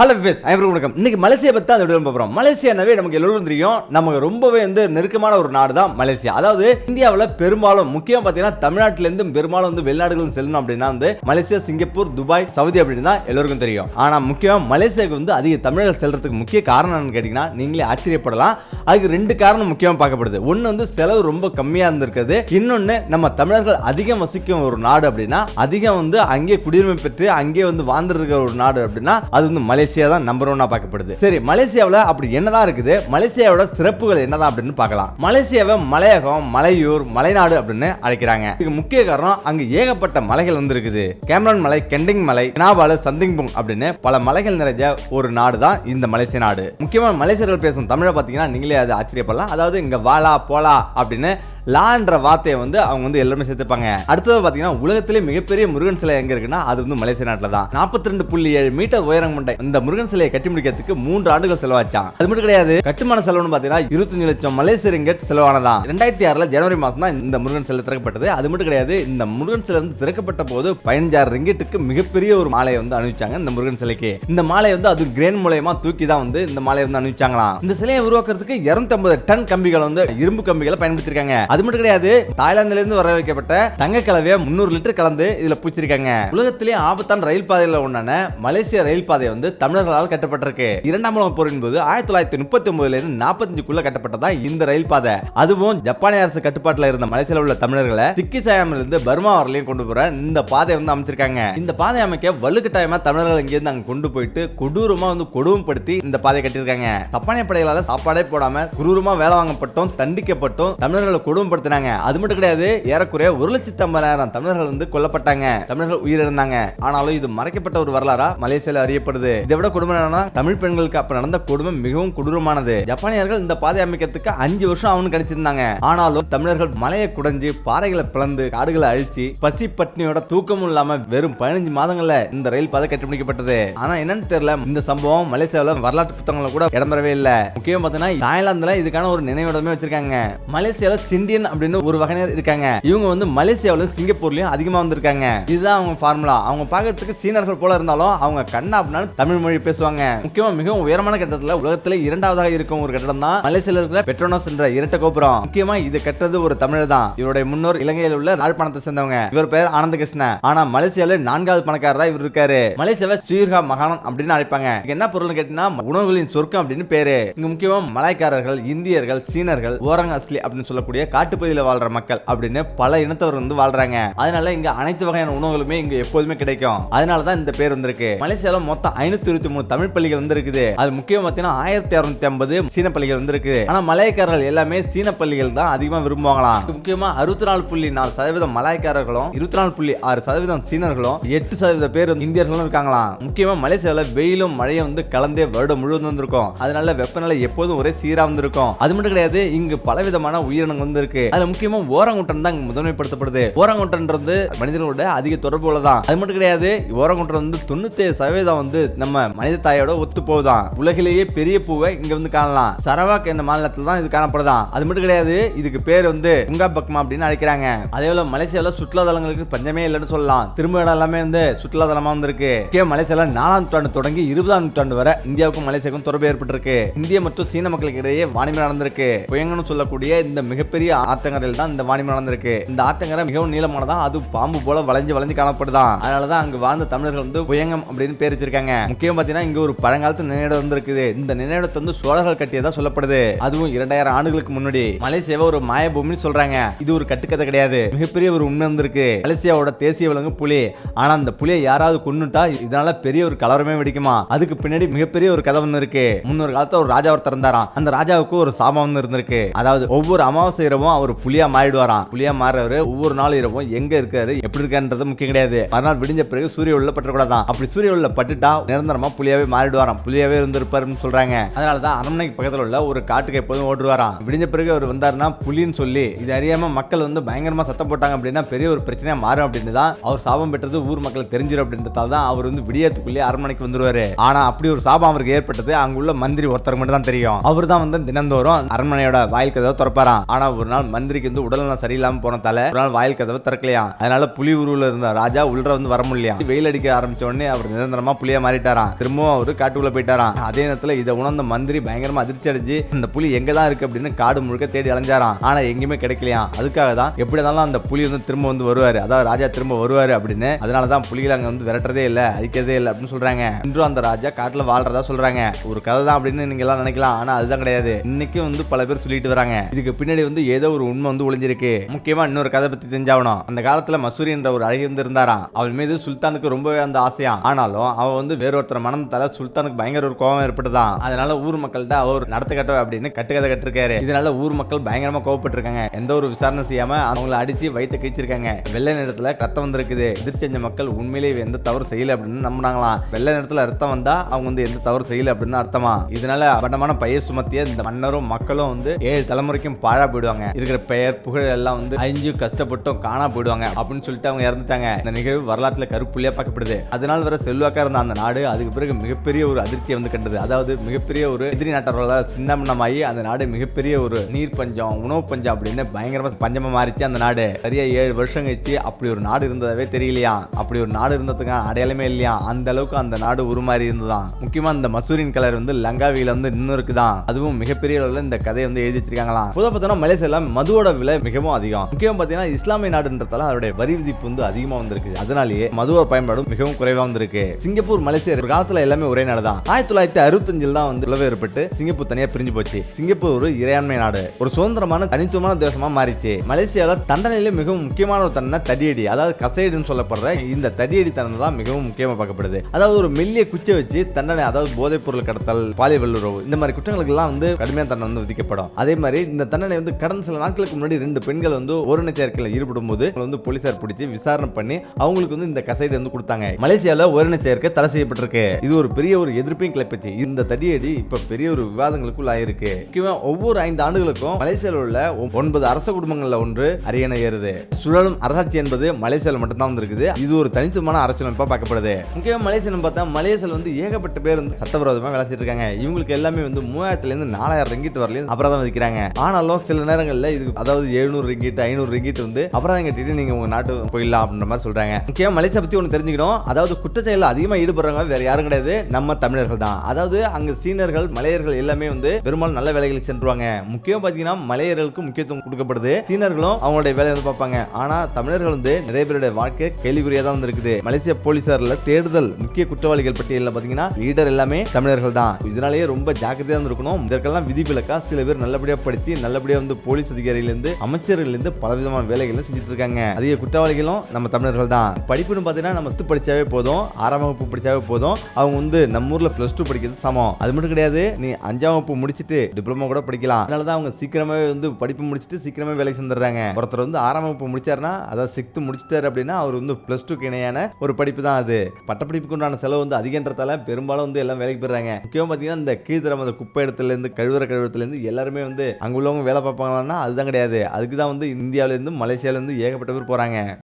Hello விஸ் ஐவருக்கு வணக்கம். இன்னைக்கு Malaysia பற்றி தான் விட போகிறோம் மலேசியானவே நமக்கு எல்லோரும் தெரியும். நமக்கு ரொம்பவே வந்து நெருக்கமான ஒரு நாடு தான் மலேசியா. அதாவது இந்தியாவில் பெரும்பாலும் முக்கியம் பார்த்தீங்கன்னா தமிழ்நாட்டிலேருந்து பெரும்பாலும் வந்து வெளிநாடுகளும் செல்லணும் அப்படின்னா வந்து மலேசியா சிங்கப்பூர் துபாய் சவுதி அப்படின்னு தான் எல்லோருக்கும் தெரியும். ஆனால் முக்கியம் மலேசியாவுக்கு வந்து அதிக தமிழர்கள் செல்றதுக்கு முக்கிய காரணம் என்னன்னு கேட்டிங்கன்னா நீங்களே ஆச்சரியப்படலாம். அதுக்கு ரெண்டு காரணம் முக்கியமா பார்க்கப்படுது. ஒன்னு வந்து செலவு ரொம்ப கம்மியா இருந்திருக்குது இன்னொன்னு நம்ம தமிழர்கள் அதிகம் வசிக்கும் ஒரு நாடு அப்படின்னா அதிகம் வந்து அங்கே குடியுரிமை பெற்று அங்கே வந்து வாழ்ந்துருக்க ஒரு நாடு அப்படின்னா அது வந்து மலேசியா. தான் நம்பர் ஒன்னா பார்க்கப்படுது. சரி மலேசியாவில் அப்படி என்னதான் இருக்குது? மலேசியாவோட சிறப்புகள் என்னதான் அப்படின்னு பார்க்கலாம். மலேசியாவை மலையகம் மலையூர் மலைநாடு அப்படின்னு அழைக்கிறாங்க. இதுக்கு முக்கிய காரணம் அங்கு ஏகப்பட்ட மலைகள் வந்து இருக்குது கேமரன் மலை கெண்டிங் மலை கினாபாலு சந்திங்புங் அப்படின்னு பல மலைகள் நிறைஞ்ச ஒரு நாடு தான் இந்த மலேசிய நாடு. முக்கியமாக மலேசியர்கள் பேசும் தமிழை பார்த்தீங்கன்னா நீங்களே அது ஆச்சரியப்படலாம். அதாவது இங்கே வாலா போலா அப்படின்னு லான்ற வார்த்தையை வந்து அவங்க வந்து எல்லாருமே சேர்த்துப்பாங்க. அடுத்தது பார்த்தீங்கன்னா உலகத்திலே மிகப்பெரிய முருகன் சிலை எங்க இருக்குன்னா அது வந்து மலேசிய நாட்டில் தான். நாற்பத்தி ரெண்டு புள்ளி ஏழு மீட்டர் உயரம் கொண்ட இந்த முருகன் சிலையை கட்டி முடிக்கிறதுக்கு மூன்று ஆண்டுகள் செலவாச்சான். அது மட்டும் கிடையாது கட்டுமான செலவுன்னு பார்த்தீங்கன்னா இருபத்தஞ்சு லட்சம் மலேசிய ரிங்கெட் செலவானதான் ரெண்டாயிரத்தி ஆறுல ஜனவரி மாதம் தான் இந்த முருகன் சிலை திறக்கப்பட்டது. அது மட்டும் கிடையாது இந்த முருகன் சிலை வந்து திறக்கப்பட்ட போது பதினஞ்சாயிரம் ரிங்கெட்டுக்கு மிகப்பெரிய ஒரு மாலையை வந்து அணிவிச்சாங்க இந்த முருகன் சிலைக்கு. இந்த மாலை வந்து அது கிரேன் மூலயமா தூக்கி தான் வந்து இந்த மாலையை வந்து அணிவிச்சாங்களாம். இந்த சிலையை உருவாக்குறதுக்கு 250 டன் கம்பிகள் வந்து இரும்பு கம்பிகளை பயன்படுத்திருக்காங்க. அது மட்டும் கிடையாது தாய்லாந்துல இருந்து வர வைக்கப்பட்ட தங்க கலவையை முந்நூறு லிட்டர் கலந்து இதுல பூச்சிருக்காங்க. உலகத்திலே ஆபத்தான ரயில் பாதையில ஒன்றான மலேசிய ரயில் பாதை வந்து தமிழர்களால் கட்டப்பட்டிருக்கு. இரண்டாம் உலக போரின் போது ஆயிரத்தி தொள்ளாயிரத்தி முப்பத்தி ஒன்பதுல இருந்து நாற்பத்தஞ்சுக்குள்ள கட்டப்பட்டதா இந்த ரயில் பாதை. அதுவும் ஜப்பானிய அரசு கட்டுப்பாட்டில் இருந்த மலேசியாவில் உள்ள தமிழர்களை சிக்கி சாயம் இருந்து பர்மா வரலையும் கொண்டு போற இந்த பாதை வந்து அமைச்சிருக்காங்க. இந்த பாதை அமைக்க வலுக்கட்டாயமா தமிழர்கள் இங்கிருந்து அங்க கொண்டு போயிட்டு கொடூரமா வந்து கொடுமைப்படுத்தி இந்த பாதை கட்டியிருக்காங்க. ஜப்பானிய படைகளால சாப்பாடே போடாம குரூரமா வேலை வாங்கப்பட்டும் தண்டிக்கப்பட்டும் தமிழர்களை கொடுமைப்படுத்தினாங்க. அது மட்டும் கிடையாது ஏறக்குறைய ஒரு லட்சத்தி ஐம்பதாயிரம் தமிழர்கள் வந்து கொல்லப்பட்டாங்க. தமிழர்கள் உயிரிழந்தாங்க. ஆனாலும் இது மறைக்கப்பட்ட ஒரு வரலாறா? மலேசியால அறியப்படுது. இதை விட கொடுமை என்னன்னா தமிழ் பெண்களுக்கு அப்ப நடந்த கொடுமை மிகவும் கொடூரமானது. ஜப்பானியர்கள் இந்த பாதை அமைக்கிறதுக்கு அஞ்சு வருஷம் அவனு கிடைச்சிருந்தாங்க ஆனாலும் தமிழர்கள் மலையை குடைஞ்சு பாறைகளை பிளந்து காடுகளை அழிச்சு பசி பட்னியோட தூக்கமும் இல்லாம வெறும் பதினஞ்சு மாதங்கள்ல இந்த ரயில் பாதை கட்டி முடிக்கப்பட்டது ஆனா என்னன்னு தெரியல இந்த சம்பவம் மலேசியாவில வரலாற்று புத்தகங்கள்ல கூட இடம்பெறவே இல்ல. முக்கியம் பார்த்தீங்கன்னா தாய்லாந்துல இதுக்கான ஒரு நினைவிடமே வச்சிருக்காங்க. மலேசியால இந்தியன் அப்படின்னு ஒரு வகையினர் இருக்காங்க. இவங்க வந்து மலேசியாவிலும் சிங்கப்பூர்லயும் அதிகமா வந்திருக்காங்க. இதுதான் அவங்க ஃபார்முலா அவங்க பார்க்கறதுக்கு சீனர்கள் போல இருந்தாலும் அவங்க கண்ணா அப்படின்னாலும் தமிழ் மொழி பேசுவாங்க. முக்கியமா மிகவும் உயரமான கட்டத்துல உலகத்துல இரண்டாவதாக இருக்கும் ஒரு கட்டடம் தான் மலேசியால இருக்கிற பெட்ரோனோஸ் என்ற இரட்டை கோபுரம். முக்கியமா இது கட்டுறது ஒரு தமிழர் தான். இவருடைய முன்னோர் இலங்கையில் உள்ள யாழ்ப்பாணத்தை சேர்ந்தவங்க. இவர் பெயர் ஆனந்த கிருஷ்ணன் ஆனா மலேசியால நான்காவது பணக்காரரா இவர் இருக்காரு. மலேசியாவை ஸ்ரீர்கா மகானம் அப்படின்னு அழைப்பாங்க. என்ன பொருள்னு கேட்டீங்கன்னா உணவுகளின் சொர்க்கம் அப்படின்னு பேரு. இங்க முக்கியமா மலாய்க்காரர்கள் இந்தியர்கள் சீனர்கள் ஓரங் அஸ்லி அப்படின்னு சொல்லக்கூடிய காட்டுப்பகுதியில் வாழ்ற மக்கள் அப்படின்னு பல இனத்தவர் வந்து வாழ்றாங்க. அதனால இங்க அனைத்து வகையான உணவுகளுமே இங்க எப்போதுமே கிடைக்கும். அதனால தான் இந்த பேர் வந்திருக்கு. மலேசியால மொத்தம் ஐநூத்தி இருபத்தி மூணு தமிழ் பள்ளிகள் வந்து இருக்குது அது முக்கியம் பார்த்தீங்கன்னா ஆயிரத்தி அறுநூத்தி ஐம்பது சீன பள்ளிகள் வந்து இருக்குது ஆனா மலையக்காரர்கள் எல்லாமே சீன பள்ளிகள் தான் அதிகமா விரும்புவாங்களாம். முக்கியமா அறுபத்தி நாலு புள்ளி நாலு சதவீதம் மலாய்க்காரர்களும் இருபத்தி நாலு புள்ளி ஆறு சதவீதம் சீனர்களும் எட்டு சதவீத பேர் வந்து இந்தியர்களும் இருக்காங்களாம். முக்கியமா மலேசியால வெயிலும் மழையும் வந்து கலந்தே வருடம் முழுவதும் வந்திருக்கும். அதனால வெப்பநிலை எப்போதும் ஒரே சீராக வந்திருக்கும். அது மட்டும் கிடையாது இங்கு பலவிதமான உயிரினங்கள் வந்து இருக்கு. அதுல முக்கியமா ஓரங்குட்டன் தான் முதன்மைப்படுத்தப்படுது. ஓரங்குட்டன்றது மனிதர்களோட அதிக தொடர்பு உள்ளதான். அது மட்டும் கிடையாது ஓரங்குட்டன் வந்து தொண்ணூத்தி சதவீதம் வந்து நம்ம மனித தாயோட ஒத்து போகுதான். உலகிலேயே பெரிய பூவை இங்க வந்து காணலாம். சரவாக் என்ற மாநிலத்தில் தான் இது காணப்படுதான். அது மட்டும் கிடையாது இதுக்கு பேர் வந்து உங்கா பக்மா அப்படின்னு அழைக்கிறாங்க. அதே போல மலேசியாவில் சுற்றுலா தலங்களுக்கு பஞ்சமே இல்லைன்னு சொல்லலாம். திரும்ப இடம் எல்லாமே வந்து சுற்றுலா தலமா வந்திருக்கு. மலேசியால நாலாம் நூற்றாண்டு தொடங்கி இருபதாம் நூற்றாண்டு வரை இந்தியாவுக்கும் மலேசியாவுக்கும் தொடர்பு ஏற்பட்டிருக்கு. இந்திய மற்றும் சீன மக்களுக்கு இடையே வாணிபம் நடந்திருக்கு. புயங்கன்னு சொல்லக்கூடிய இந்த மிகப்பெரிய ஆத்தங்கரையில் தான் இந்த வாணிபம் நடந்திருக்கு. இந்த ஆத்தங்கரை மிகவும் நீளமானதான் அது பாம்பு போல வளைஞ்சு வளைஞ்சு காணப்படுதான் அதனாலதான் அங்கு வாழ்ந்த தமிழர்கள் வந்து புயங்கம் அப்படின்னு பேர் வச்சிருக்காங்க. முக்கியம் பாத்தீங்கன்னா இங்க ஒரு பழங்காலத்து நினைவிடம் வந்திருக்குது இந்த நினைவிடத்தை வந்து சோழர்கள் கட்டியதா சொல்லப்படுது. அதுவும் இரண்டாயிரம் ஆண்டுகளுக்கு முன்னாடி. மலேசியாவை ஒரு மாயபூமின்னு சொல்றாங்க. இது ஒரு கட்டுக்கதை கிடையாது. மிகப்பெரிய ஒரு உண்மை வந்திருக்கு. மலேசியாவோட தேசிய விலங்கு புலி. ஆனா அந்த புலியை யாராவது கொன்னுட்டா இதனால பெரிய ஒரு கலவரமே வெடிக்குமா? அதுக்கு பின்னாடி மிகப்பெரிய ஒரு கதை ஒன்று இருக்கு. முன்னொரு காலத்துல ஒரு ராஜா ஒருத்தர் இருந்தாராம். அந்த ராஜாவுக்கு ஒரு சாபம் ஒன்று இருந்திருக்கு. அதாவது ஒவ்வொரு அமாவாசை இரவும் அவர் புலியா மாறிடுவாராம். புலியா மாறுறவர் ஒவ்வொரு நாள் இரவும் எங்க இருக்காரு எப்படி இருக்கான்றது முக்கியம் கிடையாது. மறுநாள் விடிஞ்ச பிறகு சூரிய உள்ள பற்றக்கூடாதான் அப்படி சூரிய உள்ள பட்டுட்டா நிரந்தரமா புலியாவே மாறிடுவாராம். புலியாவே இருந்திருப்பாருன்னு சொல்றாங்க. அதனாலதான் அரண்மனைக்கு பக்கத்துல உள்ள ஒரு காட்டுக்கு எப்போதும் ஓடுவாராம். விடிஞ்ச பிறகு அவர் வந்தாருன்னா புலின்னு சொல்லி இது அறியாம மக்கள் வந்து பயங்கரமா சத்தம் போட்டாங்க அப்படின்னா பெரிய ஒரு பிரச்சனையா மாறும் அப்படின்னு தான் அவர் சாபம் பெற்றது ஊர் மக்கள் தெரிஞ்சிடும் அப்படின்றதால தான் அவர் வந்து விடியத்துக்குள்ளேயே அரண்மனைக்கு வந்துருவாரு. ஆனா அப்படி ஒரு சாபம் அவருக்கு ஏற்பட்டது அங்குள்ள மந்திரி ஒருத்தர் மட்டும் தான் தெரியும். அவர் தான் வந்து தினந்தோறும் அரண்மனையோட வாயில் கதவை திறப்பாராம். ஆனா ஒரு நாள் நாள் மந்திரிக்கு வந்து உடல்நலம் சரியில்லாம போனதால ஒரு நாள் வாயில் கதவை திறக்கலையா? அதனால புலி உருவில் இருந்த ராஜா உள்ள வந்து வர முடியலையா? வெயில் அடிக்க ஆரம்பிச்ச உடனே அவர் நிரந்தரமா புலியா மாறிட்டாராம். திரும்பவும் அவரு காட்டுக்குள்ள போயிட்டாராம். அதே நேரத்துல இதை உணர்ந்த மந்திரி பயங்கரமா அதிர்ச்சி அடைஞ்சு அந்த புலி எங்க தான் இருக்கு? அப்படின்னு காடு முழுக்க தேடி அலைஞ்சாராம். ஆனா எங்கேயுமே கிடைக்கலையா? அதுக்காக தான் எப்படி இருந்தாலும் அந்த புலி வந்து திரும்ப வந்து வருவாரு. அதாவது ராஜா திரும்ப வருவாரு அப்படின்னு. அதனால தான் புலிகளை அங்க வந்து விரட்டுறதே இல்ல அழிக்கிறதே இல்லை அப்படின்னு சொல்றாங்க. இன்றும் அந்த ராஜா காட்டுல வாழ்றதா சொல்றாங்க. ஒரு கதை தான் அப்படின்னு நீங்க எல்லாம் நினைக்கலாம். ஆனா அதுதான் கிடையாது. இன்னைக்கும் வந்து பல பேர் சொல்லிட்டு வராங்க. இதுக்கு பின்னாடி வந்து ஏதோ ஒரு உண்மை வந்து ஒளிஞ்சிருக்கு. முக்கியமா இன்னொரு கதை பத்தி தெரிஞ்சாகணும். அந்த காலத்துல மசூரி என்ற ஒரு அழகி வந்து அவள் மீது சுல்தானுக்கு ரொம்பவே அந்த ஆசையா ஆனாலும் அவ வந்து வேறொருத்தர் மனந்தால சுல்தானுக்கு பயங்கர ஒரு கோபம் ஏற்பட்டுதான் அதனால ஊர் மக்கள்கிட்ட அவர் நடத்த கட்ட அப்படின்னு கட்டுக்கதை கட்டிருக்காரு. இதனால ஊர் மக்கள் பயங்கரமா கோவப்பட்டிருக்காங்க. எந்த ஒரு விசாரணை செய்யாம அவங்கள அடிச்சு வயிற்று கழிச்சிருக்காங்க. வெள்ளை நிறத்துல ரத்தம் வந்திருக்குது. எதிர்த்து செஞ்ச மக்கள் உண்மையிலேயே எந்த தவறு செய்யல அப்படின்னு நம்பினாங்களாம். வெள்ளை நிறத்துல ரத்தம் வந்தா அவங்க வந்து எந்த தவறு செய்யல அப்படின்னு அர்த்தமா? இதனால அபண்டமான பைய சுமத்திய இந்த மன்னரும் மக்களும் வந்து ஏழு தலைமுறைக்கும் பாழா போயிடுவாங்க. இருக்கிற பெயர் புகழ் எல்லாம் வந்து அழிஞ்சு கஷ்டப்பட்டும் காணா போயிடுவாங்க அப்படின்னு சொல்லிட்டு அவங்க இறந்துட்டாங்க. இந்த நிகழ்வு வரலாற்றுல கருப்புள்ளியா பார்க்கப்படுது. அதனால் வர செல்வாக்கா இருந்த அந்த நாடு அதுக்கு பிறகு மிகப்பெரிய ஒரு அதிர்ச்சியை வந்து கண்டது. அதாவது மிகப்பெரிய ஒரு எதிரி நாட்டவர்களால் சின்னமனமாகி அந்த நாடு மிகப்பெரிய ஒரு நீர் பஞ்சம் உணவு பஞ்சம் அப்படின்னு பயங்கரமா பஞ்சமா மாறிச்சு அந்த நாடு. சரியா ஏழு வருஷம் கழிச்சு அப்படி ஒரு நாடு இருந்ததாவே தெரியலையா? அப்படி ஒரு நாடு இருந்ததுக்கு அடையாளமே இல்லையா? அந்த அளவுக்கு அந்த நாடு உருமாறி இருந்ததான் முக்கியமா இந்த மசூரின் கலர் வந்து லங்காவியில வந்து இன்னும் இருக்குதான் அதுவும் மிகப்பெரிய அளவில் இந்த கதையை வந்து எழுதி வச்சிருக்காங்களாம். பொதுவாக பார்த்தோம்னா மதுவோட விலை மிகவும் அதிகம். முக்கியம் பார்த்தீங்கன்னா இஸ்லாமிய நாடுன்றதால அதோட வரி விதிப்பு வந்து அதிகமா வந்திருக்கு. அதனாலேயே மதுவோட பயன்பாடும் மிகவும் குறைவா வந்திருக்கு. சிங்கப்பூர் மலேசியா ஒரு காலத்துல எல்லாமே ஒரே நாடு தான் ஆயிரத்தி தொள்ளாயிரத்தி அறுபத்தஞ்சில் தான் வந்து உழவு ஏற்பட்டு சிங்கப்பூர் தனியா பிரிஞ்சு போச்சு. சிங்கப்பூர் ஒரு இறையாண்மை நாடு. ஒரு சுதந்திரமான தனித்துவமான தேசமா மாறிச்சு. மலேசியாவில் தண்டனையில மிகவும் முக்கியமான ஒரு தண்டனை தடியடி அதாவது கசையடின்னு சொல்லப்படுற இந்த தடியடி தண்டனை தான் மிகவும் முக்கியமா பார்க்கப்படுது. அதாவது ஒரு மெல்லிய குச்சை வச்சு தண்டனை அதாவது போதைப் பொருள் கடத்தல் பாலியல் உறவு இந்த மாதிரி குற்றங்களுக்கு எல்லாம் வந்து கடுமையான தண்டனை வந்து விதிக்கப்படும். அதே மாதிரி இந்த தண்டனை வந்து கடந்த சில நாட்களுக்கு முன்னாடி ரெண்டு பெண்கள் வந்து ஓரண சேர்க்கையில் ஈடுபடும் போது வந்து போலீசார் பிடிச்சி விசாரணை பண்ணி அவங்களுக்கு வந்து இந்த கசைடு வந்து கொடுத்தாங்க. மலேசியால ஓரண சேர்க்கை தடை செய்யப்பட்டிருக்கு. இது ஒரு பெரிய ஒரு எதிர்ப்பையும் கிளப்பிச்சு. இந்த தடியடி இப்போ பெரிய ஒரு விவாதங்களுக்குள் ஆயிருக்கு. முக்கியமாக ஒவ்வொரு ஐந்து ஆண்டுகளுக்கும் மலேசியாவில் உள்ள ஒன்பது அரச குடும்பங்களில் ஒன்று அரியணை ஏறுது. சுழலும் அரசாட்சி என்பது மலேசியாவில் மட்டும்தான் வந்திருக்கு இது ஒரு தனித்துவமான அரசியலமைப்பாக பார்க்கப்படுது. முக்கியமாக மலேசியன் பார்த்தா மலேசியாவில் வந்து ஏகப்பட்ட பேர் வந்து சட்டவிரோதமாக வேலை இருக்காங்க. இவங்களுக்கு எல்லாமே வந்து மூவாயிரத்துல இருந்து நாலாயிரம் ரங்கிட்டு வரலையும் அபராதம் விதிக்கிறாங்க. ஆனாலும் சில நேரங்களில் இது அதாவது எழுநூறு ரிங்கிட் ஐநூறு ரிங்கிட் வந்து அப்புறம் கட்டிட்டு நீங்க உங்க நாட்டு போயிடலாம் அப்படின்ற மாதிரி சொல்றாங்க. முக்கியமா மலேசியா பத்தி ஒன்று தெரிஞ்சுக்கணும். அதாவது குற்றச்செயலில் அதிகமா ஈடுபடுறவங்க வேற யாரும் கிடையாது. நம்ம தமிழர்கள் தான். அதாவது அங்க சீனர்கள் மலையர்கள் எல்லாமே வந்து பெரும்பாலும் நல்ல வேலைகளுக்கு சென்றுவாங்க. முக்கியம் பாத்தீங்கன்னா மலையர்களுக்கு முக்கியத்துவம் கொடுக்கப்படுது. சீனர்களும் அவங்களுடைய வேலையை வந்து பார்ப்பாங்க. ஆனா தமிழர்கள் வந்து நிறைய பேருடைய வாழ்க்கை கேள்விக்குறியா தான் வந்து இருக்குது மலேசிய போலீசார்ல தேடுதல் முக்கிய குற்றவாளிகள் பட்டியலில் பாத்தீங்கன்னா லீடர் எல்லாமே தமிழர்கள் தான். இதனாலேயே ரொம்ப ஜாக்கிரதையா இருந்திருக்கணும். இருக்கணும் இதற்கெல்லாம் விதிவிலக்கா சில பேர் நல்லபடியா படித்து நல்லபடியா வந்து போலீஸ் அதிகாரியிலிருந்து அமைச்சர்கள்லேருந்து பல விதமான வேலைகளை செஞ்சுட்டு இருக்காங்க அதிக குற்றவாளிகளும் நம்ம தமிழர்கள் தான். படிப்புன்னு பார்த்தீங்கன்னா நம்ம பத்து படித்தாவே போதும் ஆறாம் வகுப்பு படித்தாவே போதும். அவங்க வந்து நம்ம ஊரில் ப்ளஸ் டூ படிக்கிறது சமம். அது மட்டும் கிடையாது நீ அஞ்சாம் வகுப்பு முடிச்சுட்டு டிப்ளமோ கூட படிக்கலாம். அதனால தான் அவங்க சீக்கிரமாகவே வந்து படிப்பு முடிச்சுட்டு சீக்கிரமே வேலை செஞ்சிடுறாங்க ஒருத்தர் வந்து ஆறாம் வகுப்பு முடிச்சாருன்னா அதாவது சிக்ஸ்த்து முடிச்சிட்டாரு அப்படின்னா அவர் வந்து ப்ளஸ் டூக்கு இணையான ஒரு படிப்பு தான் அது. பட்டப்படிப்புக்கு உண்டான செலவு வந்து அதிகன்றதால பெரும்பாலும் வந்து எல்லாம் வேலைக்கு போயிடுறாங்க. முக்கியமாக பார்த்தீங்கன்னா இந்த கீழ்த்தரம் அந்த குப்பை இடத்துலேருந்து கழுவுற கழுவுறதுலேருந்து எல்லாருமே வந்து அங்கே உள்ளவங்க வேலை பார்ப்பாங்கன்னா அதுதான் கிடையாது. அதுக்கு தான் வந்து இந்தியாவிலேருந்து மலேசியாவிலேருந்து ஏகப்பட்ட பேர் போகிறாங்க